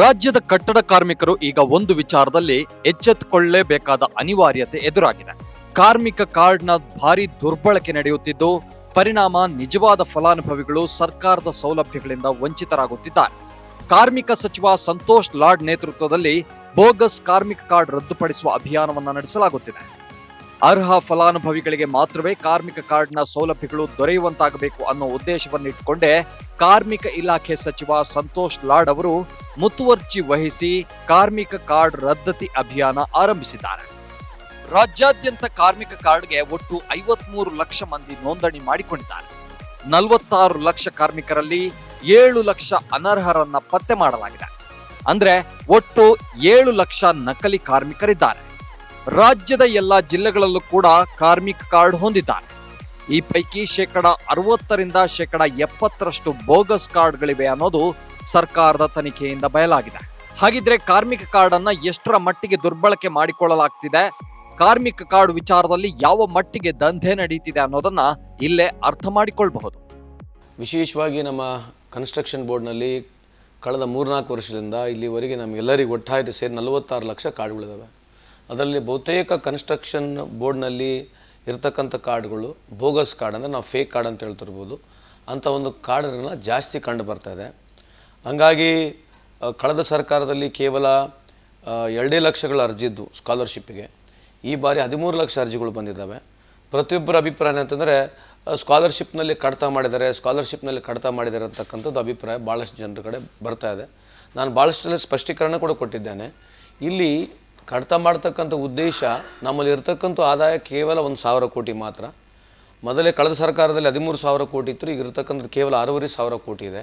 ರಾಜ್ಯದ ಕಟ್ಟಡ ಕಾರ್ಮಿಕರು ಈಗ ಒಂದು ವಿಚಾರದಲ್ಲಿ ಎಚ್ಚೆತ್ತುಕೊಳ್ಳಲೇಬೇಕಾದ ಅನಿವಾರ್ಯತೆ ಎದುರಾಗಿದೆ. ಕಾರ್ಮಿಕ ಕಾರ್ಡ್ನ ಭಾರಿ ದುರ್ಬಳಕೆ ನಡೆಯುತ್ತಿದ್ದು, ಪರಿಣಾಮ ನಿಜವಾದ ಫಲಾನುಭವಿಗಳು ಸರ್ಕಾರದ ಸೌಲಭ್ಯಗಳಿಂದ ವಂಚಿತರಾಗುತ್ತಿದ್ದಾರೆ. ಕಾರ್ಮಿಕ ಸಚಿವ ಸಂತೋಷ್ ಲಾಡ್ ನೇತೃತ್ವದಲ್ಲಿ ಬೋಗಸ್ ಕಾರ್ಮಿಕ ಕಾರ್ಡ್ ರದ್ದುಪಡಿಸುವ ಅಭಿಯಾನವನ್ನು ನಡೆಸಲಾಗುತ್ತಿದೆ. ಅರ್ಹ ಫಲಾನುಭವಿಗಳಿಗೆ ಮಾತ್ರವೇ ಕಾರ್ಮಿಕ ಕಾರ್ಡ್ನ ಸೌಲಭ್ಯಗಳು ದೊರೆಯುವಂತಾಗಬೇಕು ಅನ್ನೋ ಉದ್ದೇಶವನ್ನಿಟ್ಟುಕೊಂಡೇ ಕಾರ್ಮಿಕ ಇಲಾಖೆ ಸಚಿವ ಸಂತೋಷ್ ಲಾಡ್ ಅವರು ಮುತುವರ್ಜಿ ವಹಿಸಿ ಕಾರ್ಮಿಕ ಕಾರ್ಡ್ ರದ್ದತಿ ಅಭಿಯಾನ ಆರಂಭಿಸಿದ್ದಾರೆ. ರಾಜ್ಯಾದ್ಯಂತ ಕಾರ್ಮಿಕ ಕಾರ್ಡ್ಗೆ ಒಟ್ಟು ಐವತ್ಮೂರು ಲಕ್ಷ ಮಂದಿ ನೋಂದಣಿ ಮಾಡಿಕೊಂಡಿದ್ದಾರೆ. ನಲವತ್ತಾರು ಲಕ್ಷ ಕಾರ್ಮಿಕರಲ್ಲಿ ಏಳು ಲಕ್ಷ ಅನರ್ಹರನ್ನ ಪತ್ತೆ ಮಾಡಲಾಗಿದೆ. ಅಂದ್ರೆ ಒಟ್ಟು ಏಳು ಲಕ್ಷ ನಕಲಿ ಕಾರ್ಮಿಕರಿದ್ದಾರೆ. ರಾಜ್ಯದ ಎಲ್ಲ ಜಿಲ್ಲೆಗಳಲ್ಲೂ ಕೂಡ ಕಾರ್ಮಿಕ ಕಾರ್ಡ್ ಹೊಂದಿದ್ದಾರೆ. ಈ ಪೈಕಿ ಶೇಕಡ ಅರವತ್ತರಿಂದ ಶೇಕಡ ಎಪ್ಪತ್ತರಷ್ಟು ಬೋಗಸ್ ಕಾರ್ಡ್ಗಳಿವೆ ಅನ್ನೋದು ಸರ್ಕಾರದ ತನಿಖೆಯಿಂದ ಬಯಲಾಗಿದೆ. ಹಾಗಿದ್ರೆ ಕಾರ್ಮಿಕ ಕಾರ್ಡ್ ಅನ್ನ ಎಷ್ಟರ ಮಟ್ಟಿಗೆ ದುರ್ಬಳಕೆ ಮಾಡಿಕೊಳ್ಳಲಾಗ್ತಿದೆ? ಕಾರ್ಮಿಕ ಕಾರ್ಡ್ ವಿಚಾರದಲ್ಲಿ ಯಾವ ಮಟ್ಟಿಗೆ ದಂಧೆ ನಡೀತಿದೆ ಅನ್ನೋದನ್ನ ಇಲ್ಲೇ ಅರ್ಥ ಮಾಡಿಕೊಳ್ಬಹುದು. ವಿಶೇಷವಾಗಿ ನಮ್ಮ ಕನ್ಸ್ಟ್ರಕ್ಷನ್ ಬೋರ್ಡ್ನಲ್ಲಿ ಕಳೆದ ಮೂರ್ನಾಲ್ಕು ವರ್ಷದಿಂದ ಇಲ್ಲಿವರೆಗೆ ನಮಗೆಲ್ಲರಿಗೂ ಒಟ್ಟಾಯಿತು ಸೇರಿ ನಲವತ್ತಾರು ಲಕ್ಷ ಕಾರ್ಡ್ಗಳಿದ್ದಾವೆ ಅದರಲ್ಲಿ ಬಹುತೇಕ ಕನ್ಸ್ಟ್ರಕ್ಷನ್ ಬೋರ್ಡ್ನಲ್ಲಿ ಇರತಕ್ಕಂಥ ಕಾರ್ಡ್ಗಳು ಬೋಗಸ್ ಕಾರ್ಡ್ ಅಂದರೆ ನಾವು ಫೇಕ್ ಕಾರ್ಡ್ ಅಂತ ಹೇಳ್ತಿರ್ಬೋದು. ಅಂಥ ಒಂದು ಕಾರ್ಡ್ಗಳನ್ನ ಜಾಸ್ತಿ ಕಂಡು ಬರ್ತಾಯಿದೆ ಹಂಗಾಗಿ ಕಳೆದ ಸರ್ಕಾರದಲ್ಲಿ ಕೇವಲ ಎರಡೇ ಲಕ್ಷಗಳ ಅರ್ಜಿದ್ದು ಸ್ಕಾಲರ್ಶಿಪ್ಪಿಗೆ ಈ ಬಾರಿ ಹದಿಮೂರು ಲಕ್ಷ ಅರ್ಜಿಗಳು ಬಂದಿದ್ದಾವೆ. ಪ್ರತಿಯೊಬ್ಬರ ಅಭಿಪ್ರಾಯ ಅಂತಂದರೆ ಸ್ಕಾಲರ್ಶಿಪ್ನಲ್ಲಿ ಕಡಿತ ಮಾಡಿದ್ದಾರೆ ಸ್ಕಾಲರ್ಶಿಪ್ನಲ್ಲಿ ಕಡಿತ ಮಾಡಿದ್ದಾರೆ ಅಂತಕ್ಕಂಥದ್ದು ಅಭಿಪ್ರಾಯ ಭಾಳಷ್ಟು ಜನರ ಕಡೆ ಬರ್ತಾ ಇದೆ. ನಾನು ಭಾಳಷ್ಟು ಸ್ಪಷ್ಟೀಕರಣ ಕೂಡ ಕೊಟ್ಟಿದ್ದೇನೆ. ಇಲ್ಲಿ ಕಡಿತ ಮಾಡ್ತಕ್ಕಂಥ ಉದ್ದೇಶ ನಮ್ಮಲ್ಲಿ ಇರ್ತಕ್ಕಂಥ ಆದಾಯ ಕೇವಲ ಒಂದು ಸಾವಿರ ಕೋಟಿ ಮಾತ್ರ. ಮೊದಲೇ ಕಳೆದ ಸರ್ಕಾರದಲ್ಲಿ ಹದಿಮೂರು ಸಾವಿರ ಕೋಟಿ ಇತ್ತು, ಈಗ ಇರ್ತಕ್ಕಂಥದ್ದು ಕೇವಲ ಆರೂವರೆ ಸಾವಿರ ಕೋಟಿ ಇದೆ.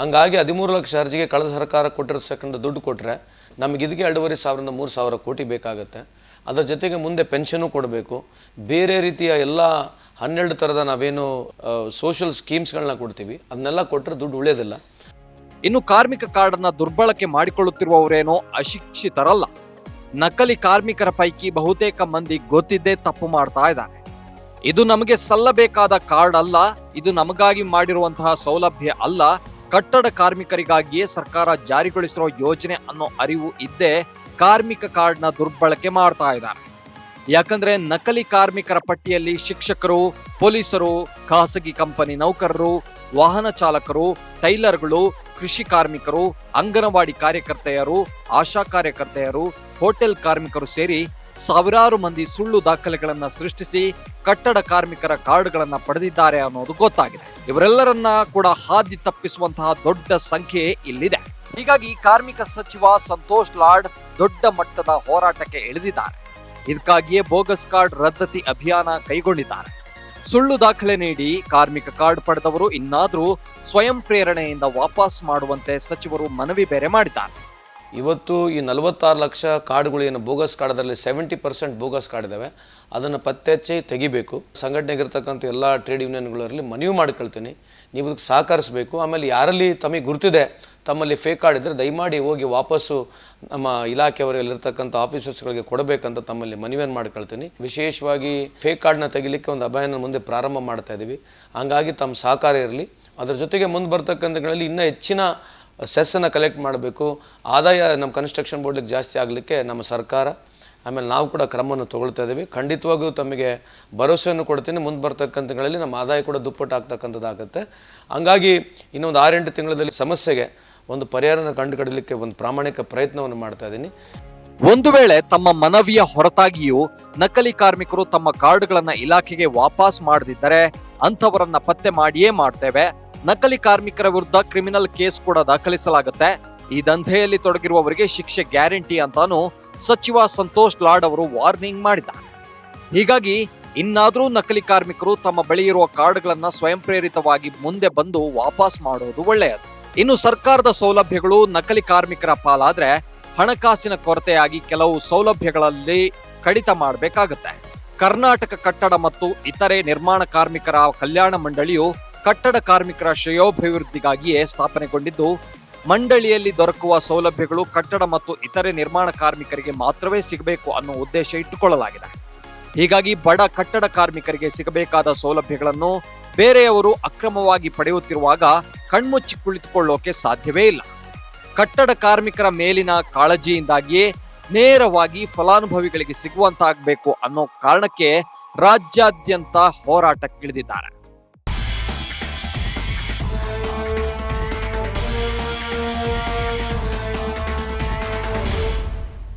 ಹಂಗಾಗಿ ಹದಿಮೂರು ಲಕ್ಷ ಅರ್ಜಿಗೆ ಕಳೆದ ಸರ್ಕಾರ ಕೊಟ್ಟಿರ್ತಕ್ಕಂಥ ದುಡ್ಡು ಕೊಟ್ಟರೆ ನಮಗೆ ಇದಕ್ಕೆ ಎರಡೂವರೆ ಸಾವಿರದಿಂದ ಮೂರು ಸಾವಿರ ಕೋಟಿ ಬೇಕಾಗುತ್ತೆ. ಅದರ ಜೊತೆಗೆ ಮುಂದೆ ಪೆನ್ಷನು ಕೊಡಬೇಕು. ಬೇರೆ ರೀತಿಯ ಎಲ್ಲ ಹನ್ನೆರಡು ಥರದ ನಾವೇನು ಸೋಷಿಯಲ್ ಸ್ಕೀಮ್ಸ್ಗಳನ್ನ ಕೊಡ್ತೀವಿ, ಅದನ್ನೆಲ್ಲ ಕೊಟ್ಟರೆ ದುಡ್ಡು ಉಳಿಯೋದಿಲ್ಲ. ಇನ್ನು ಕಾರ್ಮಿಕ ಕಾರ್ಡನ್ನ ದುರ್ಬಳಕೆ ಮಾಡಿಕೊಳ್ಳುತ್ತಿರುವವರೇನೋ ಅಶಿಕ್ಷಿತರಲ್ಲ. ನಕಲಿ ಕಾರ್ಮಿಕರ ಪೈಕಿ ಬಹುತೇಕ ಮಂದಿ ಗೊತ್ತಿದ್ದೇ ತಪ್ಪು ಮಾಡ್ತಾ ಇದ್ದಾರೆ. ಇದು ನಮಗೆ ಸಲ್ಲಬೇಕಾದ ಕಾರ್ಡ್ ಅಲ್ಲ, ಇದು ನಮಗಾಗಿ ಮಾಡಿರುವಂತಹ ಸೌಲಭ್ಯ ಅಲ್ಲ, ಕಟ್ಟಡ ಕಾರ್ಮಿಕರಿಗಾಗಿಯೇ ಸರ್ಕಾರ ಜಾರಿಗೊಳಿಸಿರೋ ಯೋಜನೆ ಅನ್ನೋ ಅರಿವು ಇದ್ದೇ ಕಾರ್ಮಿಕ ಕಾರ್ಡ್ನ ದುರ್ಬಳಕೆ ಮಾಡ್ತಾ ಇದ್ದಾರೆ. ಯಾಕಂದ್ರೆ ನಕಲಿ ಕಾರ್ಮಿಕರ ಪಟ್ಟಿಯಲ್ಲಿ ಶಿಕ್ಷಕರು, ಪೊಲೀಸರು, ಖಾಸಗಿ ಕಂಪನಿ ನೌಕರರು, ವಾಹನ ಚಾಲಕರು, ಟೈಲರ್ಗಳು, ಕೃಷಿ ಕಾರ್ಮಿಕರು, ಅಂಗನವಾಡಿ ಕಾರ್ಯಕರ್ತೆಯರು, ಆಶಾ ಕಾರ್ಯಕರ್ತೆಯರು ಹೋಟೆಲ್ ಕಾರ್ಮಿಕರು ಸೇರಿ ಸಾವಿರಾರು ಮಂದಿ ಸುಳ್ಳು ದಾಖಲೆಗಳನ್ನ ಸೃಷ್ಟಿಸಿ ಕಟ್ಟಡ ಕಾರ್ಮಿಕರ ಕಾರ್ಡ್ಗಳನ್ನ ಪಡೆದಿದ್ದಾರೆ ಅನ್ನೋದು ಗೊತ್ತಾಗಿದೆ. ಇವರೆಲ್ಲರನ್ನ ಕೂಡ ಹಾದಿ ತಪ್ಪಿಸುವಂತಹ ದೊಡ್ಡ ಸಂಖ್ಯೆ ಇಲ್ಲಿದೆ. ಹೀಗಾಗಿ ಕಾರ್ಮಿಕ ಸಚಿವ ಸಂತೋಷ್ ಲಾಡ್ ದೊಡ್ಡ ಮಟ್ಟದ ಹೋರಾಟಕ್ಕೆ ಇಳಿದಿದ್ದಾರೆ. ಇದಕ್ಕಾಗಿಯೇ ಬೋಗಸ್ ಕಾರ್ಡ್ ರದ್ದತಿ ಅಭಿಯಾನ ಕೈಗೊಂಡಿದ್ದಾರೆ. ಸುಳ್ಳು ದಾಖಲೆ ನೀಡಿ ಕಾರ್ಮಿಕ ಕಾರ್ಡ್ ಪಡೆದವರು ಇನ್ನಾದರೂ ಸ್ವಯಂ ಪ್ರೇರಣೆಯಿಂದ ವಾಪಸ್ ಮಾಡುವಂತೆ ಸಚಿವರು ಮನವಿ ಬೇರೆ ಮಾಡಿದ್ದಾರೆ. ಇವತ್ತು ಈ ನಲವತ್ತಾರು ಲಕ್ಷ ಕಾರ್ಡ್ಗಳು ಏನು ಬೋಗಸ್ ಕಾರ್ಡದಲ್ಲಿ ಸೆವೆಂಟಿ ಪರ್ಸೆಂಟ್ ಬೋಗಸ್ ಕಾರ್ಡ್ ಇದ್ದಾವೆ ಅದನ್ನು ಪತ್ತೆ ಹಚ್ಚಿ ತೆಗಿಬೇಕು ಸಂಘಟನೆಗಿರ್ತಕ್ಕಂಥ ಎಲ್ಲ ಟ್ರೇಡ್ ಯೂನಿಯನ್ಗಳಲ್ಲಿ ಮನವಿ ಮಾಡ್ಕೊಳ್ತೀನಿ. ನೀವು ಇದಕ್ಕೆ ಸಹಕರಿಸಬೇಕು. ಆಮೇಲೆ ಯಾರಲ್ಲಿ ತಮಗೆ ಗುರುತಿದೆ, ತಮ್ಮಲ್ಲಿ ಫೇಕ್ ಕಾರ್ಡ್ ಇದ್ದರೆ ದಯಮಾಡಿ ಹೋಗಿ ವಾಪಸ್ಸು ನಮ್ಮ ಇಲಾಖೆಯವರಲ್ಲಿರ್ತಕ್ಕಂಥ ಆಫೀಸರ್ಸ್ಗಳಿಗೆ ಕೊಡಬೇಕಂತ ತಮ್ಮಲ್ಲಿ ಮನವಿಯನ್ನು ಮಾಡ್ಕೊಳ್ತೀನಿ. ವಿಶೇಷವಾಗಿ ಫೇಕ್ ಕಾರ್ಡ್ನ ತೆಗಿಲಿಕ್ಕೆ ಒಂದು ಅಭಯಾನ ಮುಂದೆ ಪ್ರಾರಂಭ ಮಾಡ್ತಾ ಇದ್ದೀವಿ ಹಂಗಾಗಿ ತಮ್ಮ ಸಹಕಾರ ಇರಲಿ. ಅದರ ಜೊತೆಗೆ ಮುಂದೆ ಬರ್ತಕ್ಕಂಥಗಳಲ್ಲಿ ಇನ್ನೂ ಹೆಚ್ಚಿನ ಸೆಸ್ಸನ್ನು ಕಲೆಕ್ಟ್ ಮಾಡಬೇಕು. ಆದಾಯ ನಮ್ಮ ಕನ್ಸ್ಟ್ರಕ್ಷನ್ ಬೋರ್ಡಿಗೆ ಜಾಸ್ತಿ ಆಗಲಿಕ್ಕೆ ನಮ್ಮ ಸರ್ಕಾರ, ಆಮೇಲೆ ನಾವು ಕೂಡ ಕ್ರಮವನ್ನು ತೊಗೊಳ್ತಾ ಇದ್ದೀವಿ ಖಂಡಿತವಾಗೂ ತಮಗೆ ಭರವಸೆಯನ್ನು ಕೊಡ್ತೀನಿ. ಮುಂದೆ ಬರ್ತಕ್ಕಂಥಗಳಲ್ಲಿ ನಮ್ಮ ಆದಾಯ ಕೂಡ ದುಪ್ಪಟ್ಟು ಆಗ್ತಕ್ಕಂಥದ್ದಾಗುತ್ತೆ. ಹಂಗಾಗಿ ಇನ್ನೊಂದು ಆರೆಂಟು ತಿಂಗಳಲ್ಲಿ ಸಮಸ್ಯೆಗೆ ಒಂದು ಪರಿಹಾರನ ಕಂಡುಕಡಲಿಕ್ಕೆ ಒಂದು ಪ್ರಾಮಾಣಿಕ ಪ್ರಯತ್ನವನ್ನು ಮಾಡ್ತಾ ಇದ್ದೀನಿ ಒಂದು ವೇಳೆ ತಮ್ಮ ಮನವಿಯ ಹೊರತಾಗಿಯೂ ನಕಲಿ ಕಾರ್ಮಿಕರು ತಮ್ಮ ಕಾರ್ಡ್ಗಳನ್ನ ಇಲಾಖೆಗೆ ವಾಪಸ್ ಮಾಡದಿದ್ದರೆ ಅಂಥವರನ್ನ ಪತ್ತೆ ಮಾಡಿಯೇ ಮಾಡ್ತೇವೆ. ನಕಲಿ ಕಾರ್ಮಿಕರ ವಿರುದ್ಧ ಕ್ರಿಮಿನಲ್ ಕೇಸ್ ಕೂಡ ದಾಖಲಿಸಲಾಗುತ್ತೆ. ಈ ದಂಧೆಯಲ್ಲಿ ತೊಡಗಿರುವವರಿಗೆ ಶಿಕ್ಷೆ ಗ್ಯಾರಂಟಿ ಅಂತಾನು ಸಚಿವ ಸಂತೋಷ್ ಲಾಡ್ ಅವರು ವಾರ್ನಿಂಗ್ ಮಾಡಿದ್ದಾರೆ. ಹೀಗಾಗಿ ಇನ್ನಾದರೂ ನಕಲಿ ಕಾರ್ಮಿಕರು ತಮ್ಮ ಬಳಿ ಇರುವ ಕಾರ್ಡ್ಗಳನ್ನ ಸ್ವಯಂ ಪ್ರೇರಿತವಾಗಿ ಮುಂದೆ ಬಂದು ವಾಪಸ್ ಮಾಡೋದು ಒಳ್ಳೆಯದು. ಇನ್ನು ಸರ್ಕಾರದ ಸೌಲಭ್ಯಗಳು ನಕಲಿ ಕಾರ್ಮಿಕರ ಪಾಲಾದ್ರೆ ಹಣಕಾಸಿನ ಕೊರತೆಯಾಗಿ ಕೆಲವು ಸೌಲಭ್ಯಗಳಲ್ಲಿ ಕಡಿತ ಮಾಡಬೇಕಾಗುತ್ತೆ. ಕರ್ನಾಟಕ ಕಟ್ಟಡ ಮತ್ತು ಇತರೆ ನಿರ್ಮಾಣ ಕಾರ್ಮಿಕರ ಕಲ್ಯಾಣ ಮಂಡಳಿಯು ಕಟ್ಟಡ ಕಾರ್ಮಿಕರ ಶ್ರೇಯೋಭಿವೃದ್ಧಿಗಾಗಿಯೇ ಸ್ಥಾಪನೆಗೊಂಡಿದ್ದು, ಮಂಡಳಿಯಲ್ಲಿ ದೊರಕುವ ಸೌಲಭ್ಯಗಳು ಕಟ್ಟಡ ಮತ್ತು ಇತರೆ ನಿರ್ಮಾಣ ಕಾರ್ಮಿಕರಿಗೆ ಮಾತ್ರವೇ ಸಿಗಬೇಕು ಅನ್ನೋ ಉದ್ದೇಶ ಇಟ್ಟುಕೊಳ್ಳಲಾಗಿದೆ. ಹೀಗಾಗಿ ಬಡ ಕಟ್ಟಡ ಕಾರ್ಮಿಕರಿಗೆ ಸಿಗಬೇಕಾದ ಸೌಲಭ್ಯಗಳನ್ನು ಬೇರೆಯವರು ಅಕ್ರಮವಾಗಿ ಪಡೆಯುತ್ತಿರುವಾಗ ಕಣ್ಮುಚ್ಚಿ ಕುಳಿತುಕೊಳ್ಳೋಕೆ ಸಾಧ್ಯವೇ ಇಲ್ಲ. ಕಟ್ಟಡ ಕಾರ್ಮಿಕರ ಮೇಲಿನ ಕಾಳಜಿಯಿಂದಾಗಿಯೇ ನೇರವಾಗಿ ಫಲಾನುಭವಿಗಳಿಗೆ ಸಿಗುವಂತಾಗಬೇಕು ಅನ್ನೋ ಕಾರಣಕ್ಕೆ ರಾಜ್ಯಾದ್ಯಂತ ಹೋರಾಟಕ್ಕಿಳಿದಿದ್ದಾರೆ